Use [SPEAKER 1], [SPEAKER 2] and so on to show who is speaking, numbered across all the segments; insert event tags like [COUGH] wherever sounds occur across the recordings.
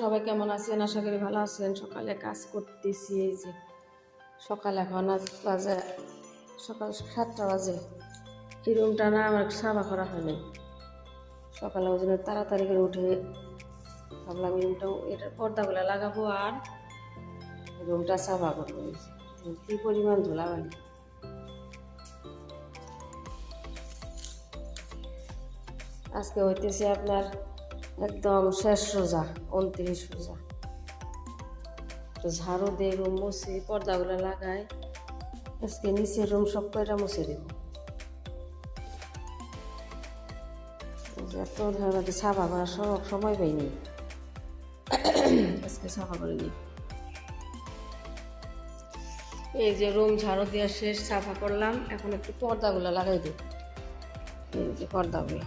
[SPEAKER 1] সবাই কেমন আছেন? আশা করি ভালো আছেন। সকালে কাজ করতেছি, এই যে সকাল এখন আজ বাজে, সকাল সাতটা বাজে। এই রুমটা না আমার সাফা করা হয়নি। সকালে ওই জন্য তাড়াতাড়ি করে উঠে ভাবলাম রুমটা এটার পর্দাগুলো লাগাবো আর রুমটা সাফা করব। কি পরিমাণ ধুলাবালি। আজকে হইতেছে আপনার একদম শেষ রোজা, উনত্রিশ রোজা। তো ঝাড়ু দিয়ে রুম মুছে, পর্দাগুলো লাগাই, আজকে নিচের রুম সব কয়টা মুছে দেব? এত ধরনের সাফা করার সব সময় পাইনি আজকে সাফা করে নিই। এই যে রুম ঝাড়ু দেওয়া শেষ সাফা করলাম এখন একটু পর্দাগুলো লাগাই দিই। এই যে পর্দাগুলো।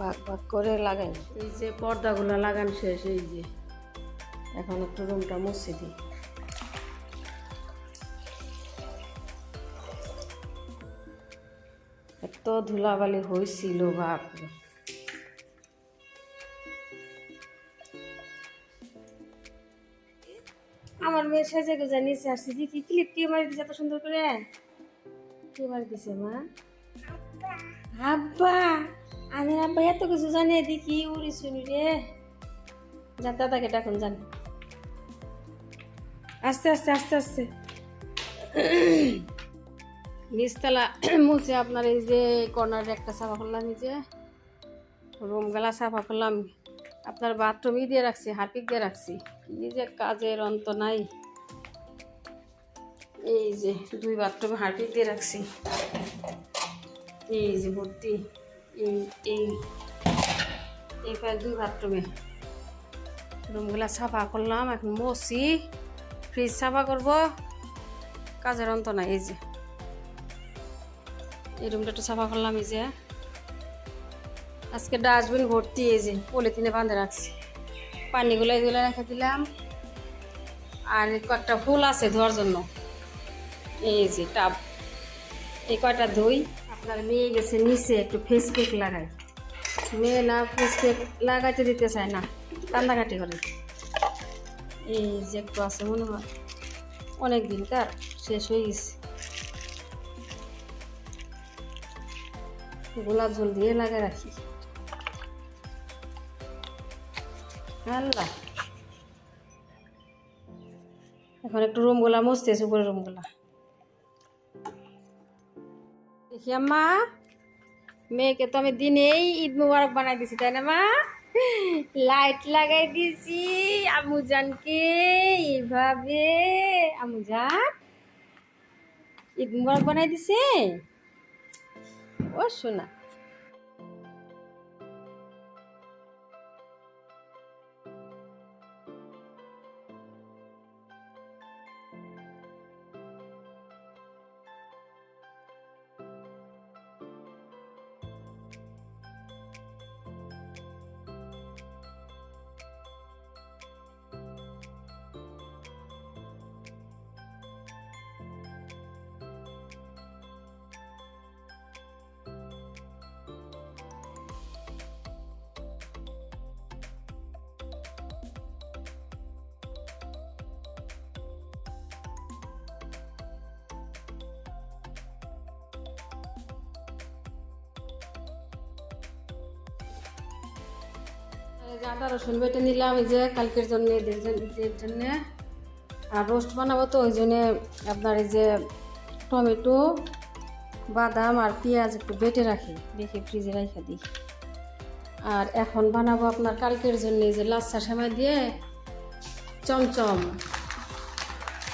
[SPEAKER 1] ভাগ ভাগ করে লাগাই। এই যে পর্দাগুলো লাগান শেষ এই যে। এখন একটু রুমটা মুছে দিই। এত ধুলাবালি হয়েছিল বাপরে। আমার মেয়ে সেজে গুজা নিচে আসছে। দেখি ক্লিপ কে মারি দিছে এত সুন্দর করে? কে মারি দিছে মা? আব্বা! আমি আব্বা এত কিছু জানি দেখি উড়ি শুনি রে। যা দাদাকে ডাকুন জান আস্তে আস্তে আস্তে আস্তে। নিচতলা মুছে আপনার এই যে কর্নারে একটা সাফা করলাম এই যে রুম গেলা সাফা করলাম আপনার বাথরুমই দিয়ে রাখছি, হারপিক দিয়ে রাখছি। এই যে কাজের অন্ত নাই। এই যে দুই বাথরুমে হারপিক দিয়ে রাখছি। এই যে ভর্তি। এই এই বাথরুমে। রুমগুলা সাফা করলাম, এখন মসি ফ্রিজ সাফা করব। কাজের অন্ত নাই, এই যে। এই রুমটা একটু সাফা করলাম, এই যে। আজকে ডাস্টবিন ভর্তি, এই যে, পলিথিনে বাঁধে রাখছি। পানিগুলো এগুলো রেখে দিলাম। আর কয়েকটা ফুল আছে ধোয়ার জন্য। এই যে, টাব। এই কয়টা ধুই আপনার মেয়ে গেছে নিচে একটু ফেস প্যাক লাগাই মেয়ে না ফেস প্যাক লাগাইতে দিতে চায় না কান্দাকাটি করে। এই যে একটু আছে মনে হয় অনেক দিনকার শেষ হয়ে গেছে। গোলাপ জল দিয়ে লাগা রাখি। আল্লাহ। এখন একটু রুমগুলা মুছতেছি উপরে রুমগুলা। দেখি আম্মা মেয়েকে তো আমি দিনেই ঈদ মুবারক বানাই দিছি, তাই না মা? লাইট লাগাই দিছি আমুজানকে এইভাবে আমুজান ঈদ মুবারক বানাই দিছে? ও শোনা এই আদা রসুন বেটে নিলাম, এই যে কালকের জন্য এদের জন্য আর রোস্ট বানাবো তো, ওই জন্যে আপনার এই যে টমেটো, বাদাম আর পেঁয়াজ একটু বেটে রাখি, রেখে ফ্রিজে রেখে দিই। আর এখন বানাবো আপনার কালকের জন্য যে লাচ্ছা সেমাই দিয়ে চমচম।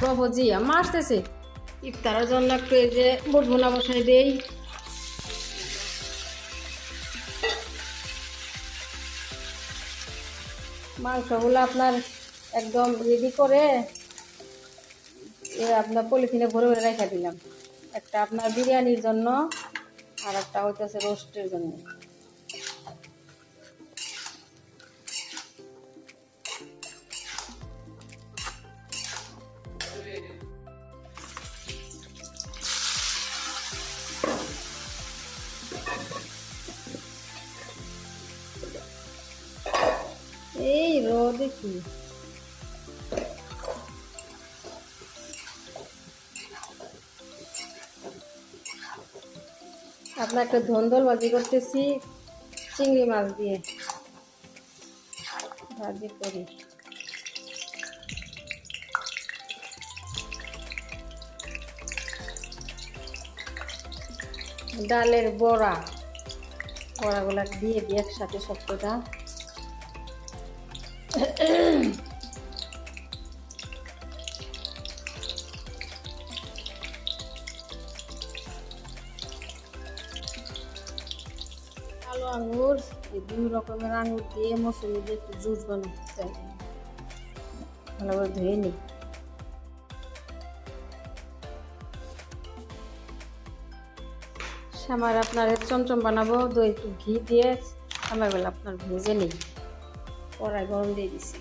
[SPEAKER 1] প্রভু জি মারতেছে। ইফতারের জন্য একটু এই যে বুট বসাই দেই। মাংসগুলো আপনার একদম রেডি করে আপনার পলিথিনে ভরে ভরে রেখে দিলাম। একটা আপনার বিরিয়ানির জন্য আর একটা হইতেছে রোস্টের জন্য। দেখি। আপনার একটা ধন্দল ভাজি করতেছি, চিংড়ি মাছ দিয়ে। ভাজি করি। ডালের বড়া। বড়াগুলা দিয়ে দিই একসাথে সবকটা কালো আঙুর দুই রকমের আঙুর দিয়ে মৌসুমি দিয়ে একটু জুস বানাতে চাই। ভালো ধুয়ে নিই। সামার আপনার চমচম বানাবো, দই একটু ঘি দিয়ে আমার সামারবেলা আপনার ভেজে নিই। কড়াই গরম দিয়ে দিছি।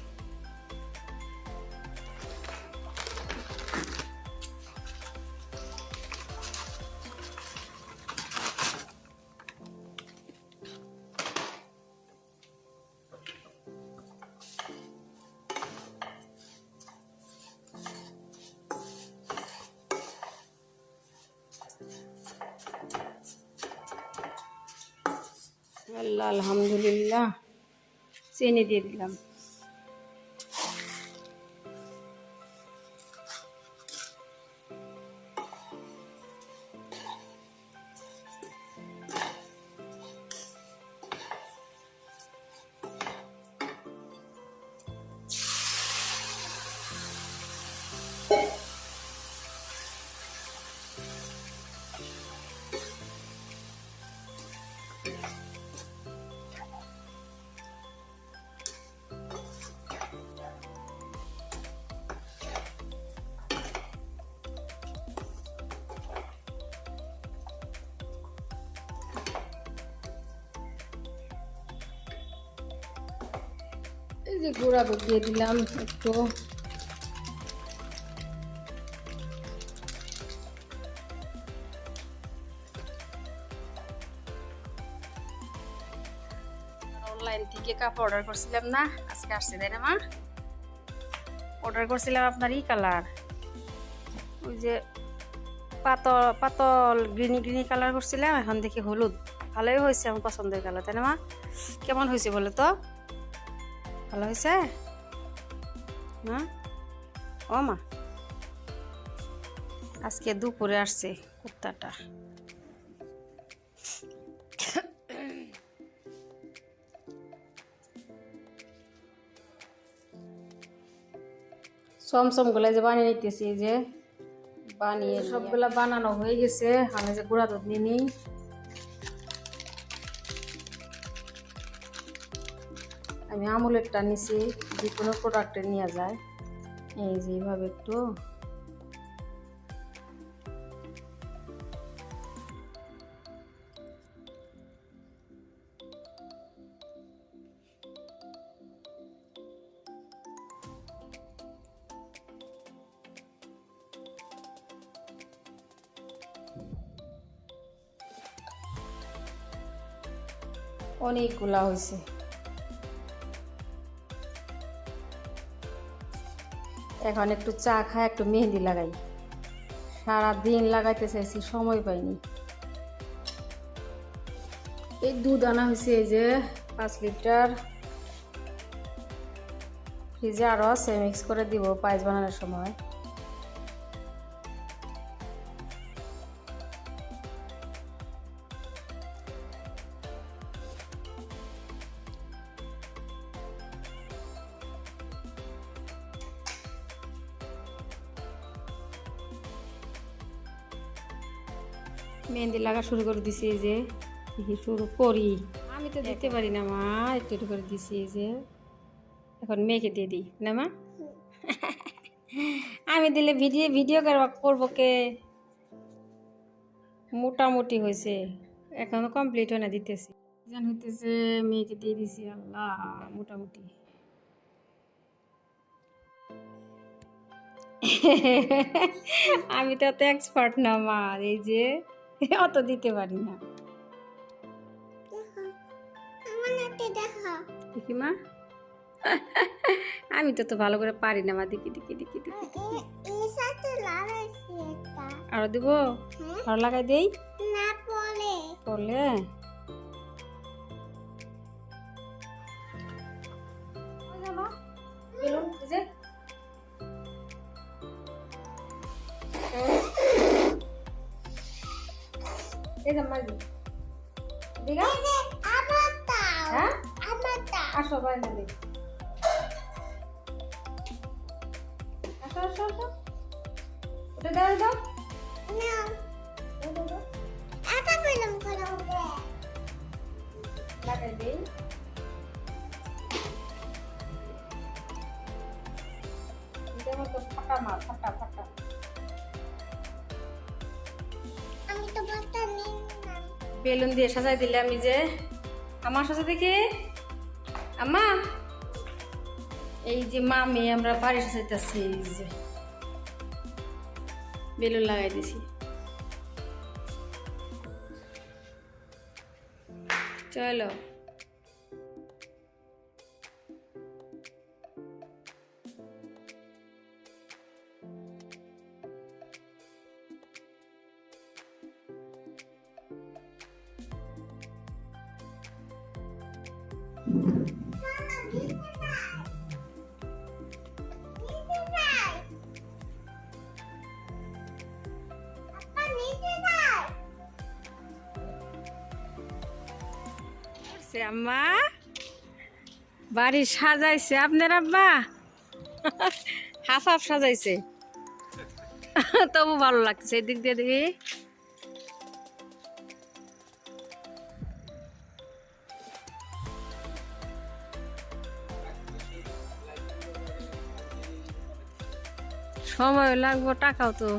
[SPEAKER 1] আল্লাহ আলহামদুলিল্লাহ। চিনি দিয়ে দিলাম। এই যে গুঁড়া দিয়ে দিলাম একটু। অনলাইন থেকে কাপড় অর্ডার করছিলাম না, আজকে আসছে না মা? অর্ডার করছিলাম আপনার কালার। ওই যে পাতল পাতল গ্রিনি গ্রিনি কালার করছিলাম, এখন দেখি হলুদ। ভালোই হয়েছে আমার পছন্দের কালার, তাই কেমন হয়েছে বলো তো? ভালো হয়েছে? না ও মা। আজকে দুপুরে আসছে কুর্তাটা সমসমগুলো যে বানিয়ে নিতেছি যে বানিয়ে সবগুলা বানানো হয়ে গেছে। আমি যে গুঁড়া দুধ নিয়ে নিই। আমি আমুলেরটা নিছি যে কোনো প্রোডাক্টে নিয়ে যায়। এই যে এইভাবে একটু। অনেকগুলা হয়েছে এখন একটু চা খায় একটু মেহেন্দি লাগাই। সারা দিন লাগাইতে চাইছি সময় পাইনি। এই দুধ আনা হয়েছে এই যে পাঁচ লিটার। ফ্রিজে আরও আছে মিক্স করে দিব, পায়েস বানানোর সময়। মেহেন্দি লাগা শুরু করে দিছি এই যে শুরু করি। আমি তো দিতে পারি না মা একটু একটু করে দিছি এই যে। এখন মেয়েকে দিয়ে দিই না মা? [LAUGHS] আমি দিলে ভিডিও ভিডিও করব কে? মোটামুটি হয়েছে এখনও কমপ্লিট হয় না দিতেছি। জান হইতেছে মেয়েকে দিয়ে দিছি আল্লাহ মোটামুটি। [LAUGHS] আমি তো অত এক্সপার্ট না মা এই যে। [LAUGHS] অত দিতে পারি না। দেখি মা [LAUGHS] আমি তো তো ভালো করে পারি না মা
[SPEAKER 2] এর সাথে লাগাইছি একটা।
[SPEAKER 1] আরও দিব?
[SPEAKER 2] ভালো
[SPEAKER 1] আরও লাগাই দেই?
[SPEAKER 2] না পড়লে?
[SPEAKER 1] করলে এই যে মারবি দিগা
[SPEAKER 2] এই যে আমার দাও
[SPEAKER 1] হ্যাঁ
[SPEAKER 2] আমার দাও
[SPEAKER 1] আসো বাইরে না দেখ আসো আসো আসো ওটা দাও দাও
[SPEAKER 2] না
[SPEAKER 1] দাও, দাও, দাও।
[SPEAKER 2] এটা পেলাম করে হবে
[SPEAKER 1] লাগাই বেলুন দিয়ে সাজাই দিলে আমি যে। আমার সাথে দেখি। আমা এই যে মামি আমরা বাড়ি সাজাইতেছি, এই যে। বেলুন লাগাই দিছি। চলো। সে আম্মা। বাড়ি সাজাইছে। আপনার আব্বা? হাফ হাফ সাজাইছে। তবু ভালো লাগছে এদিক দিয়ে দেখি। সময় লাগবো, টাকাও তো।